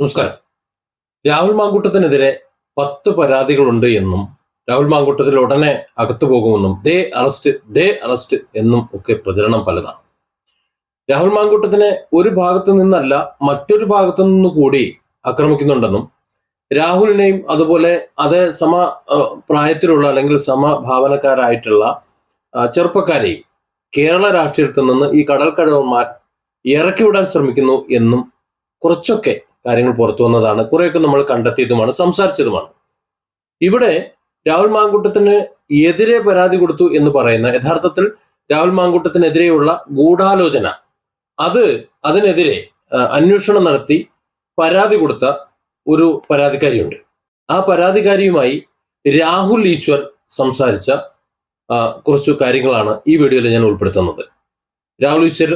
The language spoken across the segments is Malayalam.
നമസ്കാരം. രാഹുൽ മാങ്കൂട്ടത്തിനെതിരെ പത്ത് പരാതികളുണ്ട് എന്നും രാഹുൽ മാങ്കൂട്ടത്തിൽ ഉടനെ അകത്തു പോകുമെന്നും ഡേ അറസ്റ്റ് ഡേ അറസ്റ്റ് എന്നും ഒക്കെ പ്രചരണം പലതാണ്. രാഹുൽ മാങ്കൂട്ടത്തിനെ ഒരു ഭാഗത്തു നിന്നല്ല മറ്റൊരു ഭാഗത്തു നിന്ന് കൂടി ആക്രമിക്കുന്നുണ്ടെന്നും രാഹുലിനെയും അതുപോലെ അതേ സമ പ്രായത്തിലുള്ള അല്ലെങ്കിൽ സമഭാവനക്കാരായിട്ടുള്ള ചെറുപ്പക്കാരെയും കേരള രാഷ്ട്രീയത്തിൽ നിന്ന് ഈ കടൽക്കടവന്മാർ ഇറക്കി വിടാൻ ശ്രമിക്കുന്നു എന്നും കുറച്ചൊക്കെ കാര്യങ്ങൾ പുറത്തു വന്നതാണ്. കുറെയൊക്കെ നമ്മൾ കണ്ടെത്തിയതുമാണ് സംസാരിച്ചതുമാണ്. ഇവിടെ രാഹുൽ മാങ്കൂട്ടത്തിന് എതിരെ പരാതി കൊടുത്തു എന്ന് പറയുന്ന യഥാർത്ഥത്തിൽ രാഹുൽ മാങ്കൂട്ടത്തിനെതിരെയുള്ള ഗൂഢാലോചന. അത് അതിനെതിരെ അന്വേഷണം നടത്തി പരാതി കൊടുത്ത ഒരു പരാതിക്കാരിയുണ്ട്. ആ പരാതിക്കാരിയുമായി രാഹുൽ ഈശ്വർ സംസാരിച്ച കുറച്ച് കാര്യങ്ങളാണ് ഈ വീഡിയോയിൽ ഞാൻ ഉൾപ്പെടുത്തുന്നത്. രാഹുൽ ഈശ്വർ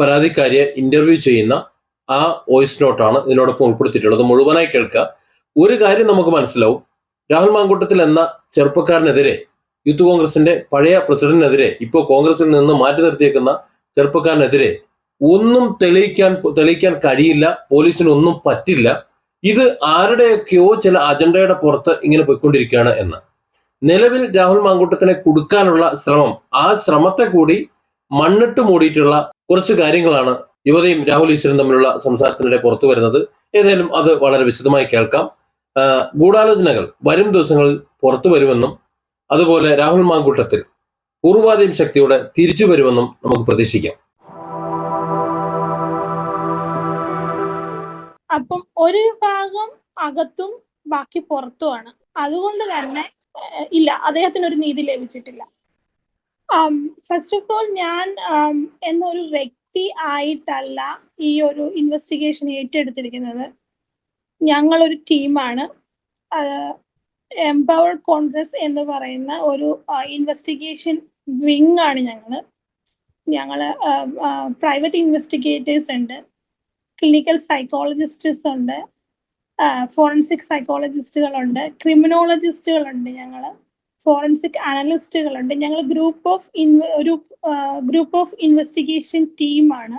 പരാതിക്കാരിയെ ഇന്റർവ്യൂ ചെയ്യുന്ന ആ വോയിസ് നോട്ടാണ് ഇതിനോടൊപ്പം ഉൾപ്പെടുത്തിയിട്ടുള്ളത്. മുഴുവനായി കേൾക്കുക. ഒരു കാര്യം നമുക്ക് മനസ്സിലാവും. രാഹുൽ മാങ്കൂട്ടത്തിൽ എന്ന ചെറുപ്പക്കാരനെതിരെ യൂത്ത് കോൺഗ്രസിന്റെ പഴയ പ്രസിഡന്റിനെതിരെ ഇപ്പോൾ കോൺഗ്രസിൽ നിന്ന് മാറ്റി നിർത്തിയേക്കുന്ന ചെറുപ്പക്കാരനെതിരെ ഒന്നും തെളിയിക്കാൻ തെളിയിക്കാൻ കഴിയില്ല. പോലീസിന് ഒന്നും പറ്റില്ല. ഇത് ആരുടെയൊക്കെയോ ചില അജണ്ടയുടെ പുറത്ത് ഇങ്ങനെ പോയിക്കൊണ്ടിരിക്കുകയാണ് എന്ന്. നിലവിൽ രാഹുൽ മാങ്കൂട്ടത്തിനെ കൊടുക്കാനുള്ള ശ്രമം ആ ശ്രമത്തെ കൂടി മണ്ണിട്ട് മൂടിയിട്ടുള്ള കുറച്ച് കാര്യങ്ങളാണ് യുവതയും രാഹുൽ ഈശ്വരും തമ്മിലുള്ള സംസാരത്തിനിടെ പുറത്തു വരുന്നത് ഏതായാലും അത് വളരെ വിശദമായി കേൾക്കാം. ഗൂഢാലോചനകൾ വരും ദിവസങ്ങളിൽ പുറത്തു വരുമെന്നും അതുപോലെ രാഹുൽ മാങ്കൂട്ടത്തിൽ പൂർവാധീം ശക്തിയോടെ തിരിച്ചു വരുമെന്നും നമുക്ക് പ്രതീക്ഷിക്കാം. അപ്പം ഒരു വിഭാഗം അകത്തും ബാക്കി പുറത്തുമാണ്. അതുകൊണ്ട് തന്നെ ഇല്ല അദ്ദേഹത്തിന് ഒരു നീതി ലഭിച്ചിട്ടില്ല. ഫസ്റ്റ് ഓഫ് ഓൾ ഞാൻ എന്നൊരു വ്യക്തി ആയിട്ടല്ല ഈ ഒരു ഇൻവെസ്റ്റിഗേഷൻ ഏറ്റെടുത്തിരിക്കുന്നത്. ഞങ്ങളൊരു ടീമാണ് എംപവർഡ് കോൺഗ്രസ് എന്ന് പറയുന്ന ഒരു ഇൻവെസ്റ്റിഗേഷൻ വിങ് ആണ് ഞങ്ങൾ ഞങ്ങൾ പ്രൈവറ്റ് ഇൻവെസ്റ്റിഗേറ്റേഴ്സ് ഉണ്ട്. ക്ലിനിക്കൽ സൈക്കോളജിസ്റ്റ്സ് ഉണ്ട്. ഫോറൻസിക് സൈക്കോളജിസ്റ്റുകളുണ്ട് ക്രിമിനോളജിസ്റ്റുകളുണ്ട് ഞങ്ങൾ ഫോറൻസിക് അനലിസ്റ്റുകളുണ്ട്. ഞങ്ങൾ ഗ്രൂപ്പ് ഓഫ് ഒരു ഗ്രൂപ്പ് ഓഫ് ഇൻവെസ്റ്റിഗേഷൻ ടീമാണ്.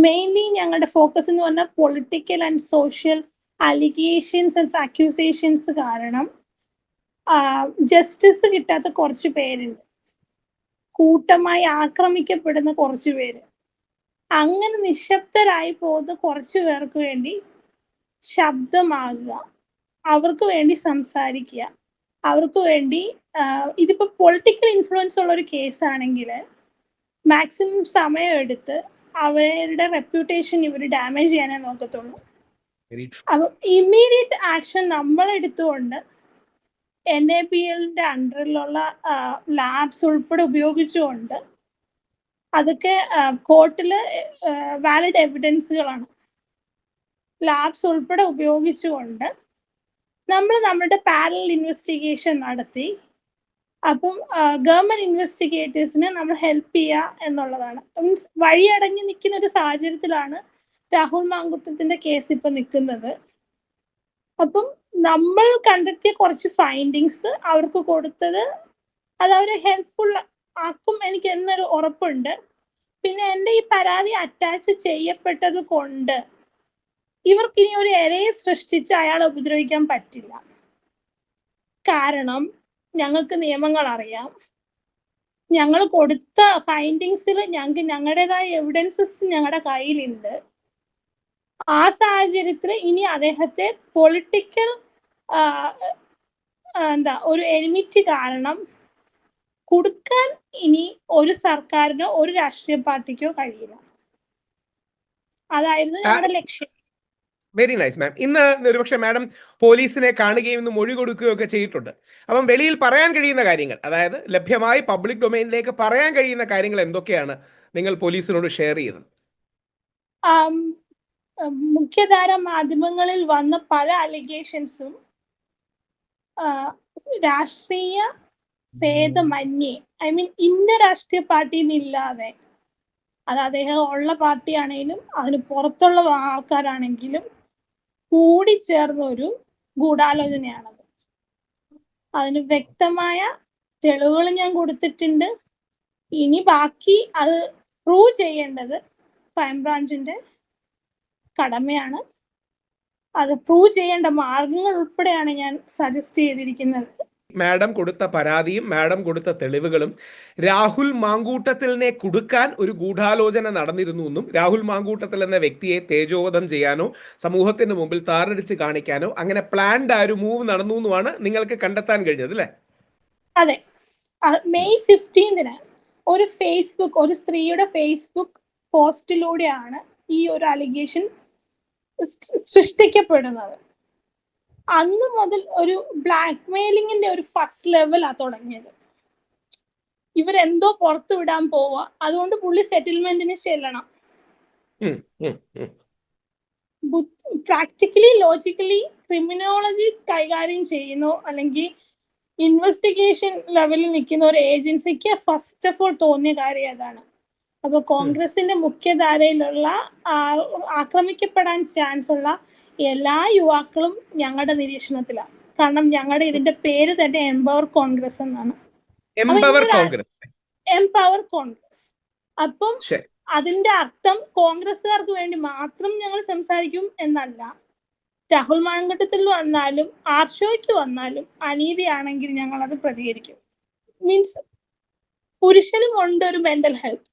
മെയിൻലി ഞങ്ങളുടെ ഫോക്കസ് എന്ന് പറഞ്ഞാൽ political and social allegations and accusations കാരണം ജസ്റ്റിസ് കിട്ടാത്ത കുറച്ച് പേരുണ്ട്. കൂട്ടമായി ആക്രമിക്കപ്പെടുന്ന കുറച്ച് പേര്. അങ്ങനെ നിശബ്ദരായി പോകുന്ന കുറച്ച് പേർക്ക് വേണ്ടി ശബ്ദമാകുക. അവർക്ക് വേണ്ടി സംസാരിക്കുക. അവർക്ക് വേണ്ടി ഇതിപ്പോ പൊളിറ്റിക്കൽ ഇൻഫ്ലുവൻസ് ഉള്ള ഒരു കേസ് ആണെങ്കിൽ മാക്സിമം സമയം എടുത്ത് അവരുടെ റെപ്യൂട്ടേഷൻ ഇവർ ഡാമേജ് ചെയ്യാനേ നോക്കത്തുള്ളൂ. വെരി ട്രൂ അപ്പൊ ഇമ്മീഡിയറ്റ് ആക്ഷൻ നമ്മൾ എടുത്തുകൊണ്ട് എൻ എ പി എല്ലിന്റെ അണ്ടറിലുള്ള ലാബ്സ് ഉൾപ്പെടെ ഉപയോഗിച്ചുകൊണ്ട് അതൊക്കെ കോർട്ടിൽ വാലിഡ് എവിഡൻസുകളാണ് ലാബ്സ് ഉൾപ്പെടെ ഉപയോഗിച്ചുകൊണ്ട് നമ്മൾ നമ്മുടെ പാരലൽ ഇൻവെസ്റ്റിഗേഷൻ നടത്തി. അപ്പം ഗവൺമെന്റ് ഇൻവെസ്റ്റിഗേറ്റേഴ്സിന് നമ്മൾ ഹെൽപ്പ് ചെയ്യുക എന്നുള്ളതാണ്. മീൻസ് വഴിയടങ്ങി നിൽക്കുന്ന ഒരു സാഹചര്യത്തിലാണ് രാഹുൽ മാങ്കുട്ടത്തിന്റെ കേസ് ഇപ്പൊ നിൽക്കുന്നത്. അപ്പം നമ്മൾ കണ്ടെത്തിയ കുറച്ച് ഫൈൻഡിങ്സ് അവർക്ക് കൊടുത്തത് അത് അവരെ ഹെൽപ്ഫുൾ ആക്കും എനിക്ക് എന്നൊരു ഉറപ്പുണ്ട്. പിന്നെ എന്റെ ഈ പരാതി അറ്റാച്ച് ചെയ്യപ്പെട്ടത് കൊണ്ട് ഇവർക്ക് ഇനി ഒരു ഇരയെ സൃഷ്ടിച്ച് അയാളെ ഉപദ്രവിക്കാൻ പറ്റില്ല. കാരണം ഞങ്ങൾക്ക് നിയമങ്ങൾ അറിയാം. ഞങ്ങൾ കൊടുത്ത ഫൈൻഡിങ്സിൽ ഞങ്ങൾക്ക് ഞങ്ങളുടേതായ എവിഡൻസസ് ഞങ്ങളുടെ കയ്യിലുണ്ട്. ആ സാഹചര്യത്തിൽ ഇനി അദ്ദേഹത്തെ പൊളിറ്റിക്കൽ എന്താ ഒരു എനിമിറ്റി കാരണം കൊടുക്കാൻ ഇനി ഒരു സർക്കാരിനോ ഒരു രാഷ്ട്രീയ പാർട്ടിക്കോ കഴിയില്ല. അതായിരുന്നു ഞങ്ങളുടെ ലക്ഷ്യം. വെരി നൈസ് മാം ഇന്ന് ഒരുപക്ഷെ മാഡം പോലീസിനെ കാണുകയും ഇന്ന് മൊഴി കൊടുക്കുകയും ഒക്കെ ചെയ്തിട്ടുണ്ട്. അപ്പം വെളിയിൽ പറയാൻ കഴിയുന്ന കാര്യങ്ങൾ അതായത് ലഭ്യമായി പബ്ലിക് ഡൊമൈനിലേക്ക് പറയാൻ കഴിയുന്ന കാര്യങ്ങൾ എന്തൊക്കെയാണ് നിങ്ങൾ പോലീസിനോട് ഷെയർ ചെയ്തത് മുഖ്യധാര മാധ്യമങ്ങളിൽ വന്ന പല അലിഗേഷൻസും രാഷ്ട്രീയ ഭേദമന്യേ ഐ മീൻ ഇന്ന രാഷ്ട്രീയ പാർട്ടിയിൽ നിന്നില്ലാതെ അത് അദ്ദേഹം ഉള്ള പാർട്ടിയാണെങ്കിലും അതിന് പുറത്തുള്ള ആൾക്കാരാണെങ്കിലും കൂടിച്ചേർന്ന ഒരു ഗൂഢാലോചനയാണത്. അതിന് വ്യക്തമായ തെളിവുകൾ ഞാൻ കൊടുത്തിട്ടുണ്ട്. ഇനി ബാക്കി അത് പ്രൂവ് ചെയ്യേണ്ടത് ക്രൈംബ്രാഞ്ചിന്റെ കടമയാണ്. അത് പ്രൂവ് ചെയ്യേണ്ട മാർഗങ്ങൾ ഉൾപ്പെടെയാണ് ഞാൻ സജസ്റ്റ് ചെയ്തിരിക്കുന്നത്. മാഡം കൊടുത്ത പരാതിയും മാഡം കൊടുത്ത തെളിവുകളും രാഹുൽ മാങ്കൂട്ടത്തിലിനെ കൊടുക്കാൻ ഒരു ഗൂഢാലോചന നടന്നിരുന്നു എന്നും രാഹുൽ മാങ്കൂട്ടത്തിൽ എന്ന വ്യക്തിയെ തേജോവധം ചെയ്യാനോ സമൂഹത്തിന് മുമ്പിൽ താറടിച്ച് കാണിക്കാനോ അങ്ങനെ പ്ലാൻഡ് ആ ഒരു മൂവ് നടന്നു എന്നുമാണ് നിങ്ങൾക്ക് കണ്ടെത്താൻ കഴിഞ്ഞത് അല്ലേ? അതെ. മെയ് ഫിഫ്റ്റീൻതിന് ഒരു ഫേസ്ബുക്ക് ഒരു സ്ത്രീയുടെ ഫേസ്ബുക്ക് പോസ്റ്റിലൂടെയാണ് ഈ ഒരു അലിഗേഷൻ സൃഷ്ടിക്കപ്പെടുന്നത്. അന്ന് മുതൽ ഒരു ബ്ലാക്ക് മെയിലിങ്ങിന്റെ ഒരു ഫസ്റ്റ് ലെവലാ തുടങ്ങിയത്. ഇവരെന്തോ പുറത്തു വിടാൻ പോവുക. അതുകൊണ്ട് പുള്ളി സെറ്റിൽമെന്റിന് ചെല്ലണം. പ്രാക്ടിക്കലി ലോജിക്കലി ക്രിമിനോളജി കൈകാര്യം ചെയ്യുന്നു. അല്ലെങ്കിൽ ഇൻവെസ്റ്റിഗേഷൻ ലെവലിൽ നിൽക്കുന്ന ഒരു ഏജൻസിക്ക് ഫസ്റ്റ് ഓഫ് ഓൾ തോന്നിയ കാര്യം അതാണ്. അപ്പൊ കോൺഗ്രസിന്റെ മുഖ്യധാരയിലുള്ള ആക്രമിക്കപ്പെടാൻ ചാൻസ് ഉള്ള എല്ലാ യുവാക്കളും ഞങ്ങളുടെ നിരീക്ഷണത്തിലാണ്. കാരണം ഞങ്ങളുടെ ഇതിന്റെ പേര് തന്നെ എംപവർ കോൺഗ്രസ് എന്നാണ്. എംപവർ കോൺഗ്രസ് അപ്പം അതിന്റെ അർത്ഥം കോൺഗ്രസ്സുകാർക്ക് വേണ്ടി മാത്രം ഞങ്ങൾ സംസാരിക്കും എന്നല്ല. രാഹുൽ മാങ്കട്ടത്തിൽ വന്നാലും ആർഷോയ്ക്ക് വന്നാലും അനീതിയാണെങ്കിൽ ഞങ്ങൾ അത് പ്രതികരിക്കും. മീൻസ് പുരുഷനും ഉണ്ട് ഒരു മെന്റൽ ഹെൽത്ത്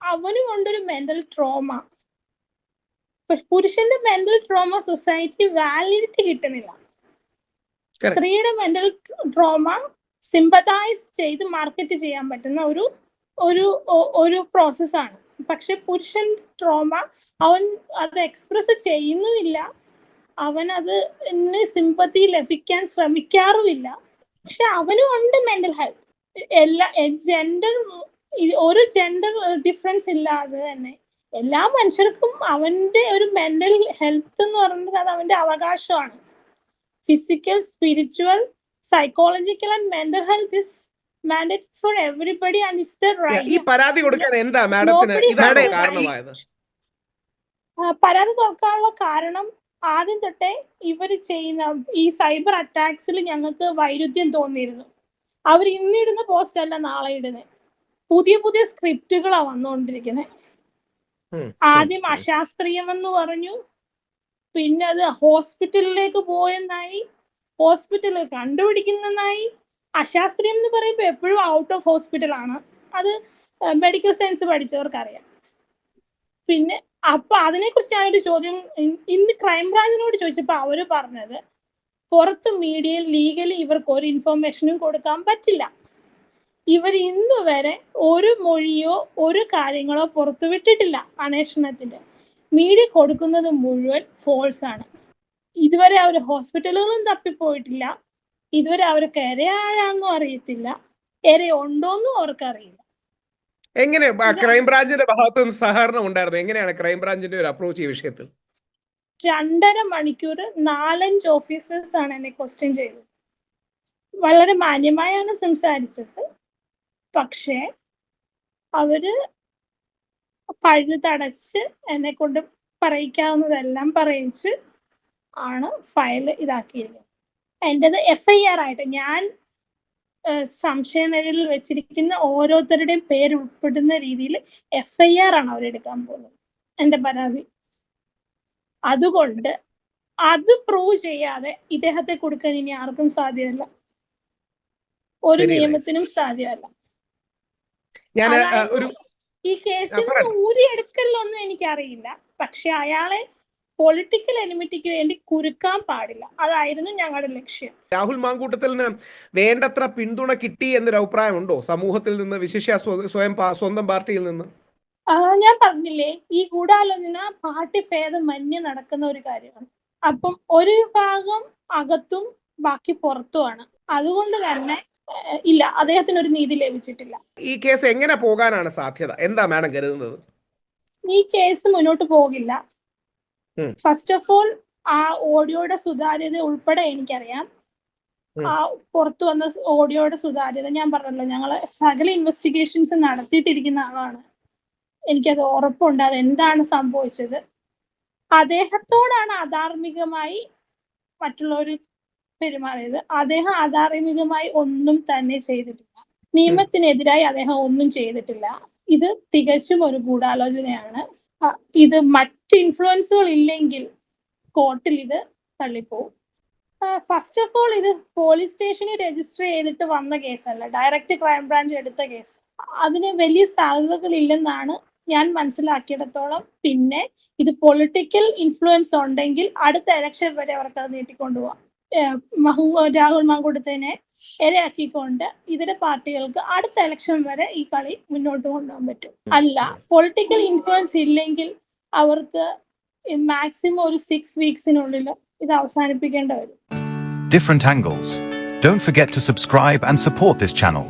അവനും ഉണ്ട് ഒരു മെന്റൽ ട്രോമ പുരുഷന്റെ മെന്റൽ ട്രോമ സൊസൈറ്റി വാലിഡിറ്റി കിട്ടുന്നില്ല. സ്ത്രീയുടെ മെന്റൽ ട്രോമ സിമ്പതൈസ് ചെയ്ത് മാർക്കറ്റ് ചെയ്യാൻ പറ്റുന്ന ഒരു ഒരു ഒരു പ്രോസസ്സാണ് പക്ഷെ പുരുഷൻ ട്രോമ അവൻ അത് എക്സ്പ്രസ് ചെയ്യുന്നുമില്ല. അവൻ അത് സിമ്പത്തി ലഭിക്കാൻ ശ്രമിക്കാറുമില്ല. പക്ഷെ അവനും ഉണ്ട് മെന്റൽ ഹെൽത്ത് എല്ലാ ജെൻഡർ ഒരു ജെൻഡർ ഡിഫറൻസ് ഇല്ലാതെ തന്നെ. എല്ലാ മനുഷ്യർക്കും അവന്റെ ഒരു മെന്റൽ ഹെൽത്ത് എന്ന് പറയുന്നത് അത് അവന്റെ അവകാശമാണ്. Physical spiritual psychological and mental health is mandate for everybody and it's the ഈ പരാതി കൊടുക്കാൻ എന്താ മാഡത്തിന് ഇതാണ് കാരണമായത്? പരാതി തുറക്കാനുള്ള കാരണം ആദ്യം തൊട്ടേ ഇവർ ചെയ്യുന്ന ഈ സൈബർ അറ്റാക്സിൽ ഞങ്ങൾക്ക് വൈരുദ്ധ്യം തോന്നിയിരുന്നു. അവർ ഇന്നിടുന്ന പോസ്റ്റ് അല്ല നാളെ ഇടുന്നത് പുതിയ പുതിയ സ്ക്രിപ്റ്റുകളാണ് വന്നുകൊണ്ടിരിക്കുന്നത് ആദ്യം അശാസ്ത്രീയമെന്ന് പറഞ്ഞു. പിന്നെ അത് ഹോസ്പിറ്റലിലേക്ക് പോയെന്നായി. ഹോസ്പിറ്റലിൽ കണ്ടുപിടിക്കുന്നെന്നായി അശാസ്ത്രീയം എന്ന് പറയുമ്പോൾ എപ്പോഴും ഔട്ട് ഓഫ് ഹോസ്പിറ്റൽ ആണ്. അത് മെഡിക്കൽ സയൻസ് പഠിച്ചവർക്കറിയാം. പിന്നെ അപ്പൊ അതിനെക്കുറിച്ച് ഞാനൊരു ചോദ്യം ഇന്ന് ക്രൈംബ്രാഞ്ചിനോട് ചോദിച്ചപ്പോൾ അവർ പറഞ്ഞത് പുറത്ത് മീഡിയയിൽ ലീഗലി ഇവർക്ക് ഒരു ഇൻഫർമേഷനും കൊടുക്കാൻ പറ്റില്ല. ഇവർ ഇന്നുവരെ ഒരു മൊഴിയോ ഒരു കാര്യങ്ങളോ പുറത്തുവിട്ടിട്ടില്ല അന്വേഷണത്തിന്റെ. മീഡിയ കൊടുക്കുന്നത് മുഴുവൻ ഫോൾസ് ആണ്. ഇതുവരെ അവർ ഹോസ്പിറ്റലുകളും തപ്പിപ്പോയിട്ടില്ല. ഇതുവരെ അവർക്ക് എരയാഴാന്നും അറിയത്തില്ല. എരയുണ്ടോന്നും ഉണ്ടോന്നും അവർക്കറിയില്ല. എങ്ങനെ ക്രൈംബ്രാഞ്ചിന്റെ ഭാഗത്ത് നിന്ന് സഹകരണം ഉണ്ടായിരുന്നു? എങ്ങനെയാണ് ക്രൈംബ്രാഞ്ചിന്റെ ഒരു അപ്രോച്ച് ഈ വിഷയത്തിൽ? രണ്ടര മണിക്കൂർ നാലഞ്ച് ഓഫീസേഴ്സ് ആണ് എന്നെ ക്വസ്റ്റ്യൻ ചെയ്തത്. വളരെ മാന്യമായാണ് സംസാരിച്ചത്. പക്ഷേ അവർ പഴുതടച്ച് എന്നെ കൊണ്ട് പറയിക്കാവുന്നതെല്ലാം പറയിച്ച് ആണ് ഫയൽ ഇതാക്കിയിരിക്കുന്നത്. എന്റെത് എഫ് ഐ ആർ ആയിട്ട് ഞാൻ സംശയനിഴലിൽ വെച്ചിരിക്കുന്ന ഓരോരുത്തരുടെയും പേര് ഉൾപ്പെടുന്ന രീതിയിൽ എഫ് ഐ ആർ ആണ് അവരെടുക്കാൻ പോകുന്നത് എന്റെ പരാതി. അതുകൊണ്ട് അത് പ്രൂവ് ചെയ്യാതെ ഇദ്ദേഹത്തെ കൊടുക്കാൻ ഇനി ആർക്കും സാധ്യമല്ല ഒരു നിയമത്തിനും സാധ്യമല്ല ഞാൻ ഒരു ഈ കേസിൽ ഊരിയെടുക്കലൊന്നും എനിക്കറിയില്ല. പക്ഷെ അയാളെ പൊളിറ്റിക്കൽ എനിമിറ്റിക്ക് വേണ്ടി കുരുക്കാൻ പാടില്ല. അതായിരുന്നു ഞങ്ങളുടെ ലക്ഷ്യം. രാഹുൽ മാങ്കൂട്ടത്തിന് വേണ്ടത്ര പിന്തുണ കിട്ടി എന്നൊരു അഭിപ്രായമുണ്ടോ? സമൂഹത്തിൽ നിന്ന് വിശിഷ്യ സ്വയം സ്വന്തം പാർട്ടിയിൽ നിന്ന്? ഞാൻ പറഞ്ഞില്ലേ ഈ ഗൂഢാലോചന പാർട്ടി ഭേദം മന്യ നടക്കുന്ന ഒരു കാര്യമാണ്. അപ്പം ഒരു വിഭാഗം അകത്തും ബാക്കി പുറത്തുമാണ്. അതുകൊണ്ട് തന്നെ ഇല്ല അദ്ദേഹത്തിന് ഒരു നീതി ലഭിച്ചിട്ടില്ല. ഈ കേസ് എങ്ങനെ പോകാനാണ് സാധ്യത? എന്താ മാഡം കരുതുന്നത്? ഈ കേസ് മുന്നോട്ട് പോകില്ല. ഫസ്റ്റ് ഓഫ് ഓൾ ആ ഓഡിയോയുടെ സുതാര്യത ഉൾപ്പെടെ എനിക്കറിയാം. ആ പുറത്തു വന്ന ഓഡിയോയുടെ സുതാര്യത ഞാൻ പറഞ്ഞല്ലോ ഞങ്ങൾ സകല ഇൻവെസ്റ്റിഗേഷൻസ് നടത്തിയിട്ടിരിക്കുന്ന ആളാണ്. എനിക്കത് ഉറപ്പുണ്ട് അത് എന്താണ് സംഭവിച്ചത്? അദ്ദേഹത്തോടാണ് അധാർമികമായി മറ്റുള്ളവർ പെരുമാറിയത്. അദ്ദേഹം അധാർമികമായി ഒന്നും തന്നെ ചെയ്തിട്ടില്ല. നിയമത്തിനെതിരായി അദ്ദേഹം ഒന്നും ചെയ്തിട്ടില്ല. ഇത് തികച്ചും ഒരു ഗൂഢാലോചനയാണ്. ഇത് മറ്റ് ഇൻഫ്ലുവൻസുകൾ ഇല്ലെങ്കിൽ കോർട്ടിൽ ഇത് തള്ളിപ്പോവും. ഫസ്റ്റ് ഓഫ് ഓൾ ഇത് പോലീസ് സ്റ്റേഷനിൽ രജിസ്റ്റർ ചെയ്തിട്ട് വന്ന കേസല്ല. ഡയറക്റ്റ് ക്രൈം ബ്രാഞ്ച് എടുത്ത കേസ്. അതിന് വലിയ സാധ്യതകളില്ലെന്നാണ് ഞാൻ മനസ്സിലാക്കിയിടത്തോളം. പിന്നെ ഇത് പൊളിറ്റിക്കൽ ഇൻഫ്ലുവൻസ് ഉണ്ടെങ്കിൽ അടുത്ത ഇലക്ഷൻ വരെ അവർക്ക് അത് നീട്ടിക്കൊണ്ടുപോകാം മഹു- രാഹുൽ മാങ്കൂട്ടത്തിനെ ഇരയാക്കിക്കൊണ്ട് ഇതര പാർട്ടികൾക്ക് അടുത്ത ഇലക്ഷൻ വരെ ഈ കളി മുന്നോട്ട് കൊണ്ടുപോകാൻ പറ്റും അല്ല പൊളിറ്റിക്കൽ ഇൻഫ്ലുവൻസ് ഇല്ലെങ്കിൽ അവർക്ക് മാക്സിമം ഒരു സിക്സ് വീക്സിനുള്ളിൽ ഇത് അവസാനിപ്പിക്കേണ്ടി വരും different angles. Don't forget to subscribe and support this channel.